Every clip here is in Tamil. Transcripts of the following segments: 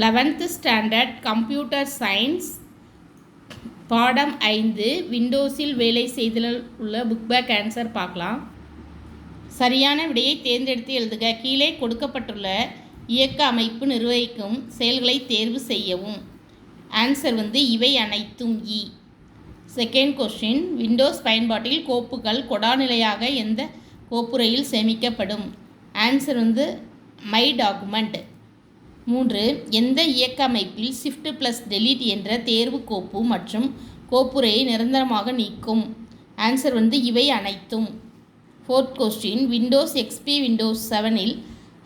லெவன்த்து ஸ்டாண்டர்ட் கம்ப்யூட்டர் சயின்ஸ் பாடம் ஐந்து விண்டோஸில் வேலை செய்தல் உள்ள புக் பேக் ஆன்சர் பார்க்கலாம். சரியான விடையை தேர்ந்தெடுத்து எழுதுக. கீழே கொடுக்கப்பட்டுள்ள இயக்க அமைப்பு நிர்வகிக்கும் செயல்களை தேர்வு செய்யவும். ஆன்சர் வந்து இவை அனைத்தும் இ. செகண்ட் கொஸ்டின் விண்டோஸ் பயன்பாட்டில் கோப்புகள் கொடாநிலையாக எந்த கோப்புறையில் சேமிக்கப்படும்? ஆன்சர் வந்து மை டாக்குமெண்ட் மூன்று எந்த இயக்க அமைப்பில் ஷிஃப்ட் ப்ளஸ் டெலீட் என்ற தேர்வு கோப்பு மற்றும் கோப்புரையை நிரந்தரமாக நீக்கும்? ஆன்சர் வந்து இவை அனைத்தும். Fourth question Windows XP Windows செவனில்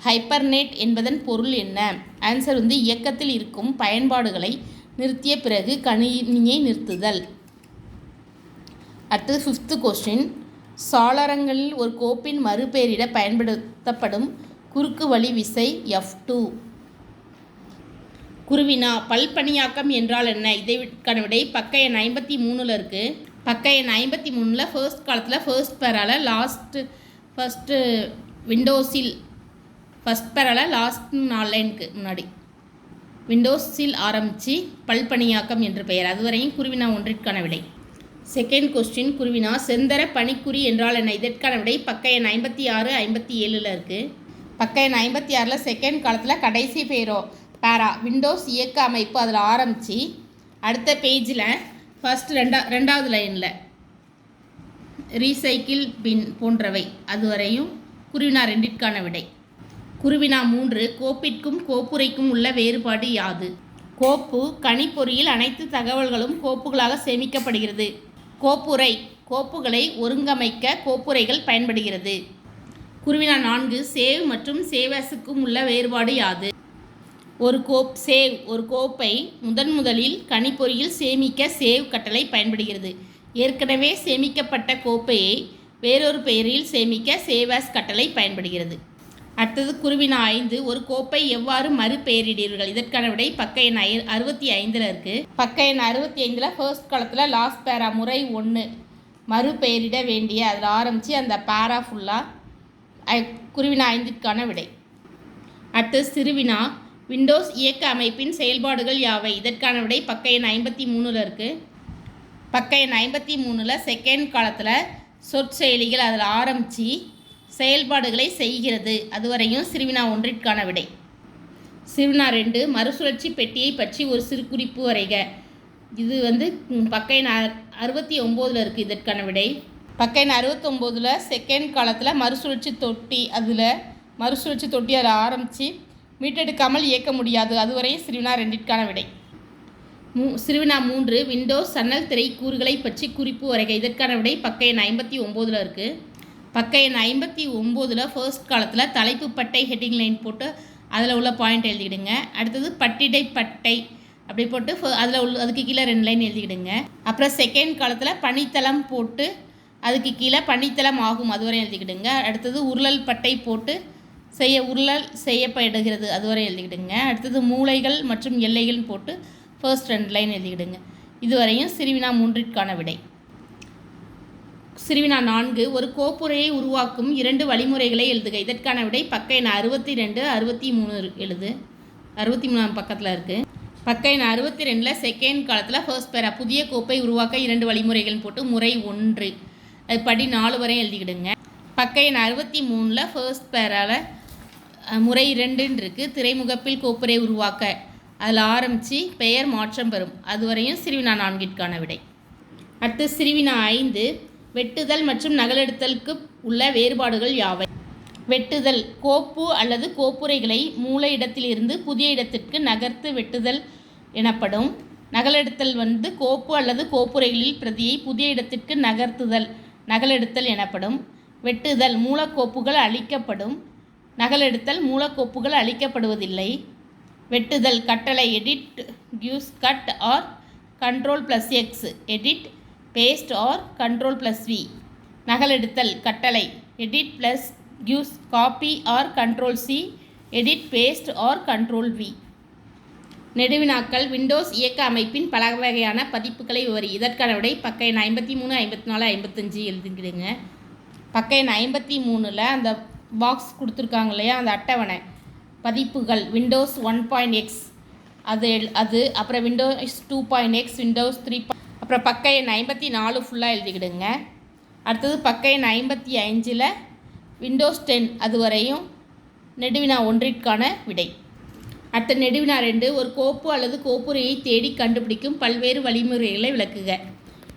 ஹைப்பர்நெட் என்பதன் பொருள் என்ன? ஆன்சர் வந்து இயக்கத்தில் இருக்கும் பயன்பாடுகளை நிறுத்திய பிறகு கணினியை நிறுத்துதல். அடுத்தது ஃபிஃப்த்து கொஸ்டின் சாளரங்களில் ஒரு கோப்பின் மறுபெயரிட பயன்படுத்தப்படும் குறுக்கு வழி விசை எஃப் டூ குருவினா பல்பணியாக்கம் என்றால் என்ன? இதைக்கான விடை பக்க எண் ஐம்பத்தி மூணில் இருக்குது பக்க எண் ஐம்பத்தி மூணில் ஃபர்ஸ்ட் காலத்தில் ஃபர்ஸ்ட் பேரால் லாஸ்ட்டு ஃபஸ்ட்டு விண்டோஸில் ஃபஸ்ட் பேரால் லாஸ்ட் நாலு லைனுக்கு முன்னாடி. விண்டோஸில் ஆரம்பித்து பல்பணியாக்கம் என்று பெயர். அதுவரையும் குருவினா ஒன்றிற்கான விடை. செகண்ட் கொஸ்டின் குருவினா செந்தர பனிக்குறி என்றால் என்ன? இதற்கான விடை பக்க எண் ஐம்பத்தி ஆறு ஐம்பத்தி ஏழில் இருக்குது பக்க எண் ஐம்பத்தி ஆறில் செகண்ட் காலத்தில் கடைசி பெயரோ பேரா விண்டோஸ் இயக்க அமைப்பு அதில் ஆரம்பித்து அடுத்த பேஜில் ஃபஸ்ட் ரெண்டா ரெண்டாவது லைனில் ரீசைக்கிள் பின் போன்றவை அதுவரையும் குருவினா ரெண்டிற்கான விடை. குருவினா மூன்று கோப்பிற்கும் கோப்புரைக்கும் உள்ள வேறுபாடு யாது? கோப்பு கணிப்பொறியில் அனைத்து தகவல்களும் கோப்புகளாக சேமிக்கப்படுகிறது. கோப்புரை கோப்புகளை ஒருங்கமைக்க கோப்புரைகள் பயன்படுகிறது. குருவினா நான்கு சேவ் மற்றும் சேவஸுக்கும் உள்ள வேறுபாடு யாது? ஒரு கோப் சேவ் ஒரு கோப்பை முதன் முதலில் கணிப்பொறியில் சேமிக்க சேவ் கட்டளை பயன்படுகிறது. ஏற்கனவே சேமிக்கப்பட்ட கோப்பையை வேறொரு பெயரில் சேமிக்க சேவாஸ் கட்டளை பயன்படுகிறது. அடுத்தது குருவினா ஐந்து ஒரு கோப்பை எவ்வாறு மறுபெயரிடுவீர்கள் இதற்கான விடை பக்க எண் ஐ அறுபத்தி ஐந்தில் இருக்குது பக்க எண் அறுபத்தி ஐந்தில் ஃபர்ஸ்ட் காலத்தில் லாஸ்ட் பேரா முறை ஒன்று மறுபெயரிட வேண்டிய அதில் ஆரம்பித்து அந்த பேரா ஃபுல்லாக குருவினா ஐந்திற்கான விடை. அடுத்து சிறுவினா விண்டோஸ் இயக்க அமைப்பின் செயல்பாடுகள் யாவை? இதற்கான விடை பக்க எண் ஐம்பத்தி மூணில் இருக்குது பக்க எண் ஐம்பத்தி மூணில் செகண்ட் காலத்தில் சொற்செயலிகள் அதில் ஆரம்பித்து செயல்பாடுகளை செய்கிறது. அதுவரையும் சிறுவினா ஒன்றிற்கான விடை. சிறுவினா ரெண்டு மறுசுழற்சி பெட்டியை பற்றி ஒரு சிறு குறிப்பு வரைக. இது வந்து பக்க எண் அறுபத்தி ஒம்போதில் இருக்குது இதற்கான விடை. பக்க எண் அறுபத்தொம்போதில் செகண்ட் காலத்தில் மறுசுழற்சி தொட்டி அதில் மறுசுழற்சி தொட்டி அதில் ஆரம்பித்து மீட்டெடுக்காமல் இயக்க முடியாது. அதுவரையும் சிறுவினா ரெண்டிற்கான விடை. மூ சிறுவினா மூன்று விண்டோஸ் சன்னல் திரை கூறுகளை பற்றி குறிப்பு வரைக. இதற்கான விடை பக்க எண் ஐம்பத்தி ஒம்போதில் இருக்குது பக்க எண் ஐம்பத்தி ஒம்போதில் ஃபர்ஸ்ட் காலத்தில் தலைப்பு பட்டை ஹெட்டிங் லைன் போட்டு அதில் உள்ள பாயிண்ட் எழுதிக்கிடுங்க அடுத்தது பட்டிடை பட்டை அப்படி போட்டு அதில் உள்ள அதுக்கு கீழே ரெண்டு லைன் எழுதிக்கிடுங்க அப்புறம் செகண்ட் காலத்தில் பனித்தளம் போட்டு அதுக்கு கீழே பனித்தளம் ஆகும். அதுவரை எழுதிக்கிடுங்க. அடுத்தது உருளல் பட்டை போட்டு செய்ய உருளல் செய்யப்படுகிறது. அதுவரை எழுதிக்கிடுங்க. அடுத்தது மூலைகள் மற்றும் எல்லைகள் போட்டு ஃபர்ஸ்ட் ரெண்டு லைன் எழுதிக்கிடுங்க. இதுவரையும் சிறுவினா மூன்றிற்கான விடை. சிறுவினா நான்கு ஒரு கோப்புரையை உருவாக்கும் இரண்டு வழிமுறைகளை எழுதுக. இதற்கான விடை பக்க எண் அறுபத்தி ரெண்டு அறுபத்தி மூணு எழுது. அறுபத்தி மூணாம் பக்கத்தில் இருக்குது பக்க எண் அறுபத்தி ரெண்டில் செகண்ட் காலத்தில் ஃபர்ஸ்ட் பேரா புதிய கோப்பை உருவாக்க இரண்டு வழிமுறைகள் போட்டு முறை ஒன்று. அது படி நாலு வரையும் எழுதிக்கிடுங்க. பக்க எண் அறுபத்தி மூணில் ஃபர்ஸ்ட் பேரால் முறை இரண்டுன்னு இருக்குது திரைமுகப்பில் கோப்புரை உருவாக்க அதில் ஆரம்பித்து பெயர் மாற்றம் பெறும். அதுவரையும் சிறுவினா நான்கிற்கான விடை. அடுத்து சிறுவினா ஐந்து. வெட்டுதல் மற்றும் நகலெடுத்தலுக்கு உள்ள வேறுபாடுகள் யாவை? வெட்டுதல் கோப்பு அல்லது கோப்புரைகளை மூல இடத்திலிருந்து புதிய இடத்திற்கு நகர்த்து வெட்டுதல் எனப்படும். நகலெடுத்தல் வந்து கோப்பு அல்லது கோப்புரைகளில் பிரதியை புதிய இடத்திற்கு நகர்த்துதல் நகலெடுத்தல் எனப்படும். வெட்டுதல் மூலக்கோப்புகள் அழிக்கப்படும். நகலெடுத்தல் மூலக்கோப்புகள் அழிக்கப்படுவதில்லை. வெட்டுதல் கட்டளை edit கியூஸ் cut or control plus X edit paste or control plus V நகலெடுத்தல் கட்டளை edit plus கியூஸ் copy or control C edit paste or control V நெடுவினாக்கள் Windows இயக்க அமைப்பின் பல வகையான பதிப்புகளை விவரி. இதற்கான விடை பக்க எண் ஐம்பத்தி மூணு ஐம்பத்தி நாலு ஐம்பத்தஞ்சு எழுதிக்கிடுங்க. பக்க எண் ஐம்பத்தி மூணில் அந்த பாக்ஸ் கொடுத்துருக்காங்க இல்லையா? அந்த அட்டவணை. பதிப்புகள் விண்டோஸ் ஒன் பாயிண்ட் எக்ஸ் அது எல்- அது அப்புறம் Windows two point X Windows three அப்புறம் பக்க எண் ஐம்பத்தி நாலு ஃபுல்லாக எழுதிக்கிடுங்க. அடுத்தது பக்க எண் ஐம்பத்தி அஞ்சில் விண்டோஸ் டென் அது வரையும் நெடுவினா ஒன்றிற்கான விடை. அடுத்த நெடுவினா ரெண்டு ஒரு கோப்பு அல்லது கோப்புரையை தேடி கண்டுபிடிக்கும் பல்வேறு வழிமுறைகளை விளக்குக.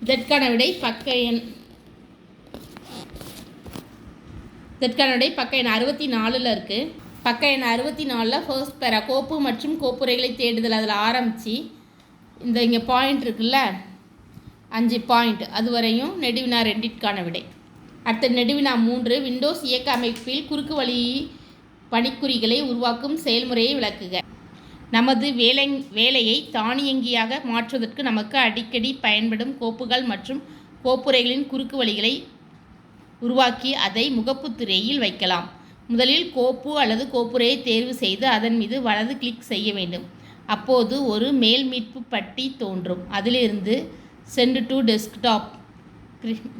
இதற்கான விடை பக்க எண் இதற்கான விடை பக்க எண் அறுபத்தி நாலில் இருக்குது பக்க எண் அறுபத்தி நாலில் ஃபர்ஸ்ட் பேரா கோப்பு மற்றும் கோப்புரைகளை தேடுதல் அதில் ஆரம்பித்து இந்த இங்கே பாயிண்ட் இருக்குல்ல? அஞ்சு பாயிண்ட் அது வரையும் நெடுவினா ரெண்டிற்கான விடை. அடுத்த நெடுவினா மூன்று. விண்டோஸ் இயக்க அமைப்பில் குறுக்கு வழி பணிக்குறிகளை உருவாக்கும் செயல்முறையை விளக்குக. நமது வேலை வேலையை தானியங்கியாக மாற்றுவதற்கு நமக்கு அடிக்கடி பயன்படும் கோப்புகள் மற்றும் கோப்புரைகளின் குறுக்கு வழிகளை உருவாக்கி அதை முகப்பு திரையில் வைக்கலாம். முதலில் கோப்பு அல்லது கோப்புரையை தேர்வு செய்து அதன் மீது வலது கிளிக் செய்ய வேண்டும். அப்போது ஒரு மேல் மீட்பு பட்டி தோன்றும். அதிலிருந்து சென்ட் டு டெஸ்க்டாப்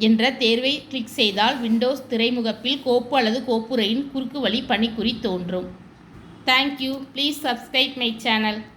என்ற தேர்வை கிளிக் செய்தால் விண்டோஸ் திரைமுகப்பில் கோப்பு அல்லது கோப்புரையின் குறுக்கு வழி பணிக்குறி தோன்றும். Thank you please subscribe my channel